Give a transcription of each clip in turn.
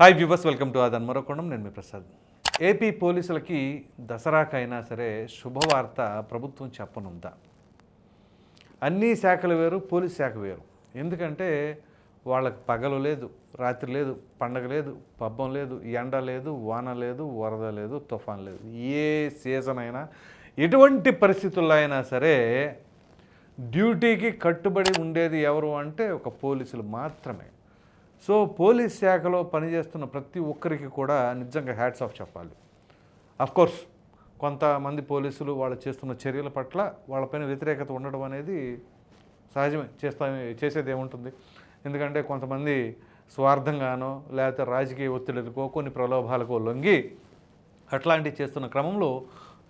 Hi viewers welcome to అదన్ మరొకొండం నేను మీ ప్రసాద్. ఏపీ పోలీసులకి దసరాకైనా సరే శుభవార్త ప్రభుత్వం చెప్పనుందా? అన్ని శాఖలు వేరు పోలీస్ శాఖ వేరు. ఎందుకంటే వాళ్ళకి పగలు లేదు రాత్రి లేదు పండగ లేదు పబ్బం లేదు ఎండ లేదు వాన లేదు వరద లేదు తుఫాన్ లేదు. ఏ సీజన్ అయినా ఎటువంటి పరిస్థితుల్లో అయినా సరే డ్యూటీకి కట్టుబడి ఉండేది ఎవరు అంటే ఒక పోలీసులు మాత్రమే. సో పోలీస్ శాఖలో పనిచేస్తున్న ప్రతి ఒక్కరికి కూడా నిజంగా హ్యాట్స్ ఆఫ్ చెప్పాలి. కోర్స్ కొంతమంది పోలీసులు వాళ్ళు చేస్తున్న చర్యల పట్ల వాళ్ళపైన వ్యతిరేకత ఉండడం అనేది సహజమే చేస్తా చేసేది ఏముంటుంది? ఎందుకంటే కొంతమంది స్వార్థంగానో లేకపోతే రాజకీయ ఒత్తిడికో కొన్ని ప్రలోభాలకో లొంగి అట్లాంటివి చేస్తున్న క్రమంలో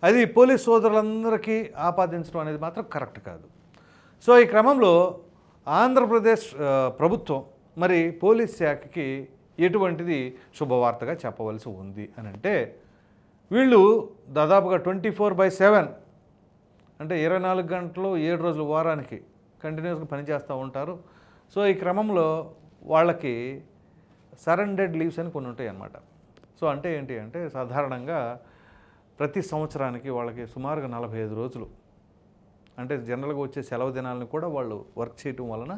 అది పోలీస్ సోదరులందరికీ ఆపాదించడం అనేది మాత్రం కరెక్ట్ కాదు. సో ఈ క్రమంలో ఆంధ్రప్రదేశ్ ప్రభుత్వం మరి పోలీస్ శాఖకి ఎటువంటిది శుభవార్తగా చెప్పవలసి ఉంది అని అంటే వీళ్ళు దాదాపుగా ట్వంటీ ఫోర్ బై సెవెన్ అంటే ఇరవై నాలుగు గంటలు ఏడు రోజులు వారానికి కంటిన్యూస్గా పనిచేస్తూ ఉంటారు. సో ఈ క్రమంలో వాళ్ళకి సరెండెడ్ లీవ్స్ అని కొన్ని ఉంటాయి అన్నమాట. సో అంటే ఏంటి అంటే సాధారణంగా ప్రతి సంవత్సరానికి వాళ్ళకి సుమారుగా నలభై ఐదు రోజులు అంటే జనరల్గా వచ్చే సెలవు దినాలను కూడా వాళ్ళు వర్క్ చేయటం వలన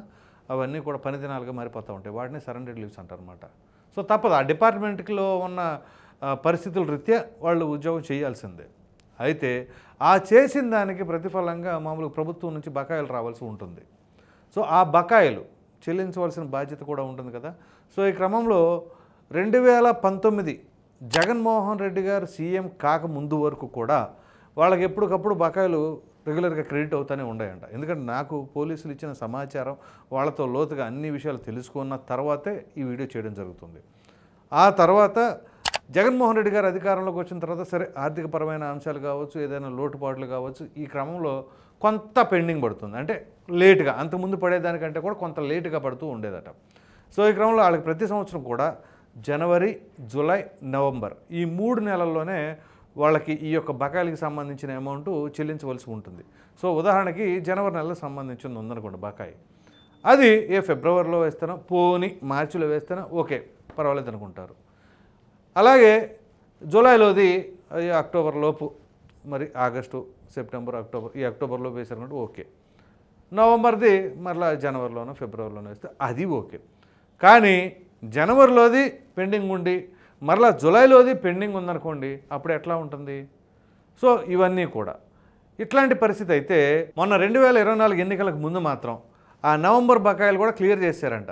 అవన్నీ కూడా పనిదినాలుగా మారిపోతూ ఉంటాయి. వాటిని సరెండర్ లీవ్స్ అంటారనమాట సో తప్పదు. ఆ డిపార్ట్మెంట్లో ఉన్న పరిస్థితుల రీత్యా వాళ్ళు ఉద్యోగం చేయాల్సిందే. అయితే ఆ చేసిన దానికి ప్రతిఫలంగా మామూలుగా ప్రభుత్వం నుంచి బకాయిలు రావాల్సి ఉంటుంది. సో ఆ బకాయిలు చెల్లించవలసిన బాధ్యత కూడా ఉంటుంది కదా. సో ఈ క్రమంలో రెండు వేల పంతొమ్మిది జగన్మోహన్ రెడ్డి గారు సీఎం కాక ముందు వరకు కూడా వాళ్ళకి ఎప్పటికప్పుడు బకాయిలు రెగ్యులర్గా క్రెడిట్ అవుతూనే ఉన్నాయంట ఎందుకంటే నాకు పోలీసులు ఇచ్చిన సమాచారం వాళ్ళతో లోతుగా అన్ని విషయాలు తెలుసుకున్న తర్వాతే ఈ వీడియో చేయడం జరుగుతుంది. ఆ తర్వాత జగన్మోహన్ రెడ్డి గారు అధికారంలోకి వచ్చిన తర్వాత సరే ఆర్థికపరమైన అంశాలు కావచ్చు ఏదైనా లోటుపాట్లు కావచ్చు ఈ క్రమంలో కొంత పెండింగ్ పడుతుంది. అంటే లేటుగా అంతకుముందు పడేదానికంటే కూడా కొంత లేటుగా పడుతూ ఉండేదట. సో ఈ క్రమంలో వాళ్ళకి ప్రతి సంవత్సరం కూడా జనవరి జూలై నవంబర్ ఈ మూడు నెలల్లోనే వాళ్ళకి ఈ యొక్క బకాయిలకి సంబంధించిన అమౌంట్ చెల్లించవలసి ఉంటుంది. సో ఉదాహరణకి జనవరి నెలకు సంబంధించింది ఉందనుకోండి బకాయి. అది ఏ ఫిబ్రవరిలో వేస్తానో పోని మార్చిలో వేస్తానో ఓకే పర్వాలేదు అనుకుంటారు. అలాగే జూలైలోది అక్టోబర్ లోపు మరి ఆగస్టు సెప్టెంబర్ అక్టోబర్ ఈ అక్టోబర్లో వేసారనుకుంటే ఓకే. నవంబర్ది మరలా జనవరిలోనో ఫిబ్రవరిలోనో వేస్తే అది ఓకే. కానీ జనవరిలోది పెండింగ్ ఉండి మరలా జులైలోది పెండింగ్ ఉందనుకోండి అప్పుడు ఎట్లా ఉంటుంది? సో ఇవన్నీ కూడా. ఇట్లాంటి పరిస్థితి అయితే మొన్న రెండు వేల ఇరవై నాలుగు ఎన్నికలకు ముందు మాత్రం ఆ నవంబర్ బకాయిలు కూడా క్లియర్ చేశారంట.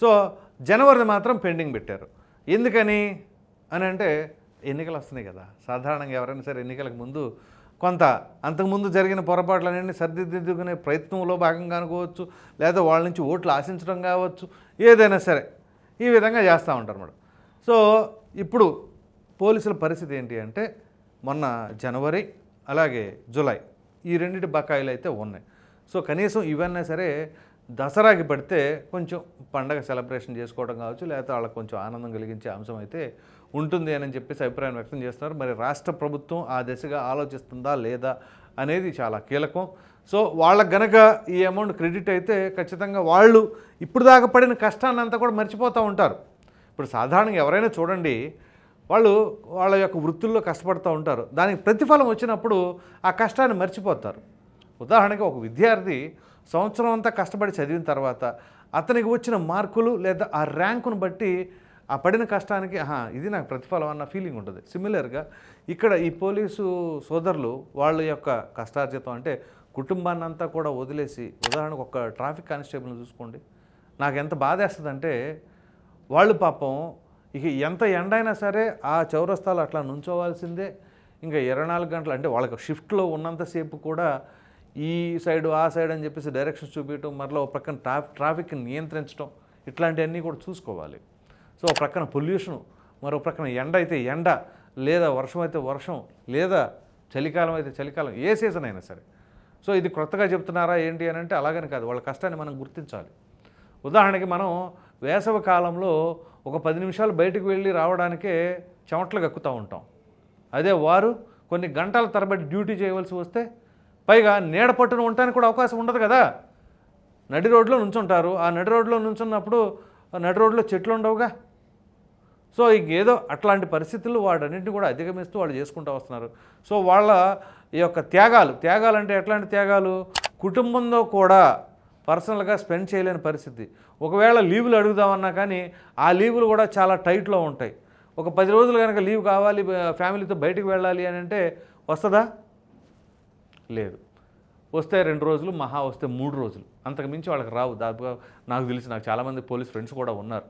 సో జనవరిని మాత్రం పెండింగ్ పెట్టారు. ఎందుకని? అని అంటే ఎన్నికలు వస్తున్నాయి కదా. సాధారణంగా ఎవరైనా సరే ఎన్నికలకు ముందు కొంత అంతకుముందు జరిగిన పొరపాట్లన్నీ సర్దిదిద్దుకునే ప్రయత్నంలో భాగంగా అనుకోవచ్చు లేదా వాళ్ళ నుంచి ఓట్లు ఆశించడం కావచ్చు ఏదైనా సరే ఈ విధంగా చేస్తూ ఉంటారు మేడం. సో ఇప్పుడు పోలీసుల పరిస్థితి ఏంటి అంటే మొన్న జనవరి అలాగే జూలై ఈ రెండింటి బకాయిలు అయితే ఉన్నాయి. సో కనీసం ఇవన్నీ సరే దసరాకి పడితే కొంచెం పండగ సెలబ్రేషన్ చేసుకోవడం కావచ్చు లేకపోతే వాళ్ళకి కొంచెం ఆనందం కలిగించే అంశం అయితే ఉంటుంది అని చెప్పేసి అభిప్రాయం వ్యక్తం చేస్తున్నారు. మరి రాష్ట్ర ప్రభుత్వం ఆ దిశగా ఆలోచిస్తుందా లేదా అనేది చాలా కీలకం. సో వాళ్ళకి గనక ఈ అమౌంట్ క్రెడిట్ అయితే ఖచ్చితంగా వాళ్ళు ఇప్పుడు దాకా పడిన కష్టాన్ని అంతా కూడా మర్చిపోతూ ఉంటారు. ఇప్పుడు సాధారణంగా ఎవరైనా చూడండి వాళ్ళు వాళ్ళ యొక్క వృత్తుల్లో కష్టపడుతూ ఉంటారు. దానికి ప్రతిఫలం వచ్చినప్పుడు ఆ కష్టాన్ని మర్చిపోతారు. ఉదాహరణకి ఒక విద్యార్థి సంవత్సరం అంతా కష్టపడి చదివిన తర్వాత అతనికి వచ్చిన మార్కులు లేదా ఆ ర్యాంకును బట్టి ఆ పడిన కష్టానికి ఆహా ఇది నాకు ప్రతిఫలం అన్న ఫీలింగ్ ఉంటుంది. సిమిలర్గా ఇక్కడ ఈ పోలీసు సోదరులు వాళ్ళ యొక్క కష్టార్జితం అంటే కుటుంబాన్ని అంతా కూడా వదిలేసి ఉదాహరణకు ఒక ట్రాఫిక్ కానిస్టేబుల్ని చూసుకోండి. నాకు ఎంత బాధేస్తుందంటే వాళ్ళు పాపం ఇక ఎంత ఎండైనా సరే ఆ చౌరస్తాలు అట్లా నుంచోవాల్సిందే. ఇంకా ఇరవై నాలుగు గంటలు అంటే వాళ్ళకి షిఫ్ట్లో ఉన్నంతసేపు కూడా ఈ సైడు ఆ సైడ్ అని చెప్పేసి డైరెక్షన్స్ చూపించడం మరలా ఒక ప్రక్కన ట్రా ట్రాఫిక్ నియంత్రించడం ఇట్లాంటివన్నీ కూడా చూసుకోవాలి. సో ఒక ప్రక్కన పొల్యూషను మరో ప్రక్కన ఎండ అయితే ఎండ లేదా వర్షం అయితే వర్షం లేదా చలికాలం అయితే చలికాలం ఏ సీజన్ అయినా సరే. సో ఇది కొత్తగా చెప్తున్నారా ఏంటి అని అంటే అలాగని కాదు వాళ్ళ కష్టాన్ని మనం గుర్తించాలి. ఉదాహరణకి మనం వేసవి కాలంలో ఒక పది నిమిషాలు బయటకు వెళ్ళి రావడానికే చెమటలు కక్కుతూ ఉంటాం. అదే వారు కొన్ని గంటల తరబడి డ్యూటీ చేయవలసి వస్తే పైగా నీడ పట్టున ఉండటానికి కూడా అవకాశం ఉండదు కదా. నడి రోడ్లో నుంచుంటారు. ఆ నడి రోడ్లో నుంచున్నప్పుడు నడి రోడ్లో చెట్లు ఉండవుగా. సో ఇంకేదో అట్లాంటి పరిస్థితులు వాడన్నింటినీ కూడా అధిగమిస్తూ వాళ్ళు చేసుకుంటూ వస్తున్నారు. సో వాళ్ళ ఈ యొక్క త్యాగాలు త్యాగాలు అంటే ఎట్లాంటి త్యాగాలు? కుటుంబంలో కూడా పర్సనల్గా స్పెండ్ చేయలేని పరిస్థితి. ఒకవేళ లీవులు అడుగుదామన్నా కానీ ఆ లీవులు కూడా చాలా టైట్లో ఉంటాయి. ఒక పది రోజులు కనుక లీవ్ కావాలి ఫ్యామిలీతో బయటకు వెళ్ళాలి అని అంటే వస్తుందా? లేదు. వస్తే రెండు రోజులు మహా వస్తే మూడు రోజులు. అంతకు మించి వాళ్ళకి రావు. దాదాపుగా నాకు తెలిసి నాకు చాలామంది పోలీస్ ఫ్రెండ్స్ కూడా ఉన్నారు.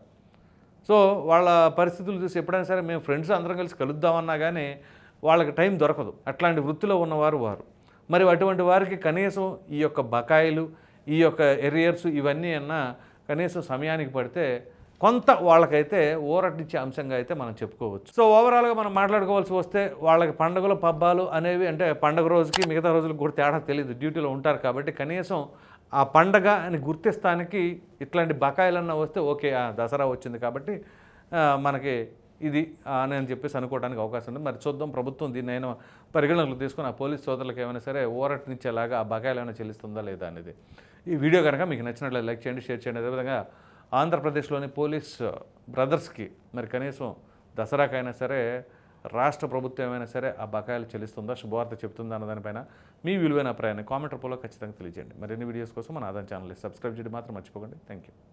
సో వాళ్ళ పరిస్థితులు చూసి ఎప్పుడైనా సరే మేము ఫ్రెండ్స్ అందరం కలిసి కలుద్దామన్నా కానీ వాళ్ళకి టైం దొరకదు. అట్లాంటి వృత్తిలో ఉన్నవారు వారు. మరి అటువంటి వారికి కనీసం ఈ యొక్క బకాయిలు ఈ యొక్క ఎరియర్స్ ఇవన్నీ అన్నా కనీసం సమయానికి పడితే కొంత వాళ్ళకైతే ఊరటించే అంశంగా అయితే మనం చెప్పుకోవచ్చు. సో ఓవరాల్గా మనం మాట్లాడుకోవాల్సి వస్తే వాళ్ళకి పండుగలు పబ్బాలు అనేవి అంటే పండుగ రోజుకి మిగతా రోజులకు కూడా తేడా తెలియదు డ్యూటీలో ఉంటారు కాబట్టి కనీసం ఆ పండగ అని గుర్తిస్తానికి ఇట్లాంటి బకాయిలన్నా వస్తే ఓకే ఆ దసరా వచ్చింది కాబట్టి మనకి ఇది ఆ, అని అని చెప్పేసి అనుకోవడానికి అవకాశం ఉంది. మరి చూద్దాం ప్రభుత్వం దీన్ని అయినా పరిగణనలు తీసుకుని ఆ పోలీస్ సోదరులకు ఏమైనా సరే ఊరటనిచ్చేలాగా ఆ బకాయిలు ఏమైనా చెల్లిస్తుందా లేదా అనేది. ఈ వీడియో కనుక మీకు నచ్చినట్లయితే లైక్ చేయండి షేర్ చేయండి. అదేవిధంగా ఆంధ్రప్రదేశ్లోని పోలీస్ బ్రదర్స్కి మరి కనీసం దసరాకైనా సరే రాష్ట్ర ప్రభుత్వం ఏమైనా సరే ఆ బకాయిలు చెల్లిస్తుందా శుభవార్త చెప్తుందా అన్న దానిపైన మీ విలువైన అభిప్రాయాన్ని కామెంట్ రూపంలో ఖచ్చితంగా తెలియజేయండి. మరిన్ని వీడియోస్ కోసం మన ఆదాయం ఛానల్ని సబ్స్క్రైబ్ చేయడం మాత్రం మర్చిపోకండి. Thank you